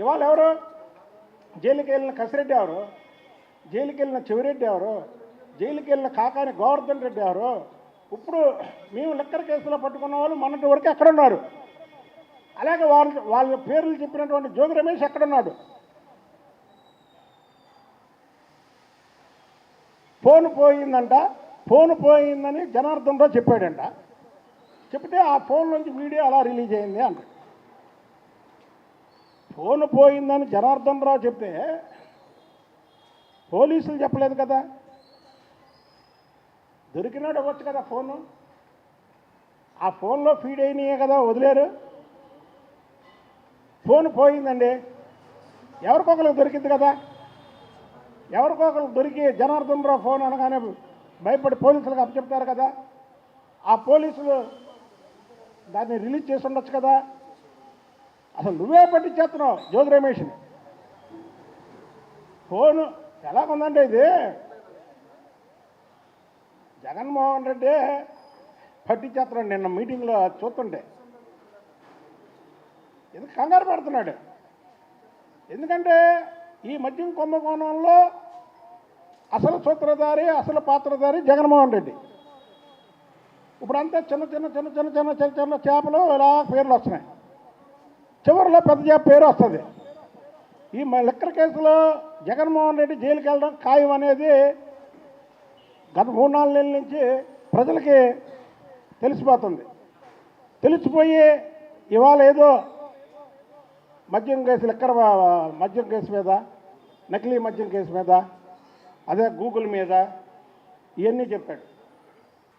ఇవాళ ఎవరు జైలుకి వెళ్ళిన కసిరెడ్డి ఎవరు? జైలుకి వెళ్ళిన చెవిరెడ్డి ఎవరు? జైలుకి వెళ్ళిన కాకాని గోవర్ధన్ రెడ్డి ఎవరు? ఇప్పుడు మేము లెక్కర కేసులో పట్టుకున్న వాళ్ళు మొన్నటి వరకు ఎక్కడున్నారు? అలాగే వాళ్ళ వాళ్ళ పేర్లు చెప్పినటువంటి జోగి రమేష్ ఎక్కడున్నాడు? ఫోన్ పోయిందంట ఫోన్ పోయిందని జనార్దన్ రావు చెప్పాడంట. చెప్తే ఆ ఫోన్ నుంచి వీడియో అలా రిలీజ్ అయింది అంట. ఫోన్ పోయిందని జనార్దన్ రావు చెప్తే పోలీసులు చెప్పలేదు కదా. దొరికినాడు ఇవ్వచ్చు కదా ఫోను. ఆ ఫోన్లో ఫీడ్ అయినాయే కదా వదిలేరు. ఫోన్ పోయిందండి. ఎవరికొకరికి దొరికింది కదా? ఎవరికొకరికి దొరికి జనార్దన్ రావు ఫోన్ అనగానే భయపడి పోలీసులకు అప్పచెప్తారు కదా. ఆ పోలీసులు దాన్ని రిలీజ్ చేసి ఉండొచ్చు కదా. అసలు నువ్వే పట్టించేస్తున్నావు జోగి రమేష్ని. ఫోను ఎలాగుందంటే ఇది? జగన్మోహన్ రెడ్డి పట్టించేస్తున్నాడు నిన్న మీటింగ్లో చూస్తుంటే. ఎందుకు కంగారు పడుతున్నాడు. ఎందుకంటే ఈ మద్యం కుంభకోణంలో అసలు సూత్రధారి అసలు పాత్రధారి జగన్మోహన్ రెడ్డి. ఇప్పుడంతా చిన్న చిన్న చిన్న చిన్న చిన్న చిన్న చిన్న చేపలు ఇలా పేర్లు వస్తున్నాయి. చివరిలో పెద్ద చేప పేరు వస్తుంది. ఈ మ- లిక్కర్ కేసులో జగన్మోహన్ రెడ్డి జైలుకి వెళ్ళడం ఖాయం అనేది గత మూడు నాలుగు నెలల నుంచి ప్రజలకి తెలిసిపోతుంది. తెలిసిపోయి ఇవాళ ఏదో మద్యం కేసు లిక్కర్ మద్యం కేసు మీద నకిలీ మద్యం కేసు మీద అదే గూగుల్ మీద ఇవన్నీ చెప్పాడు.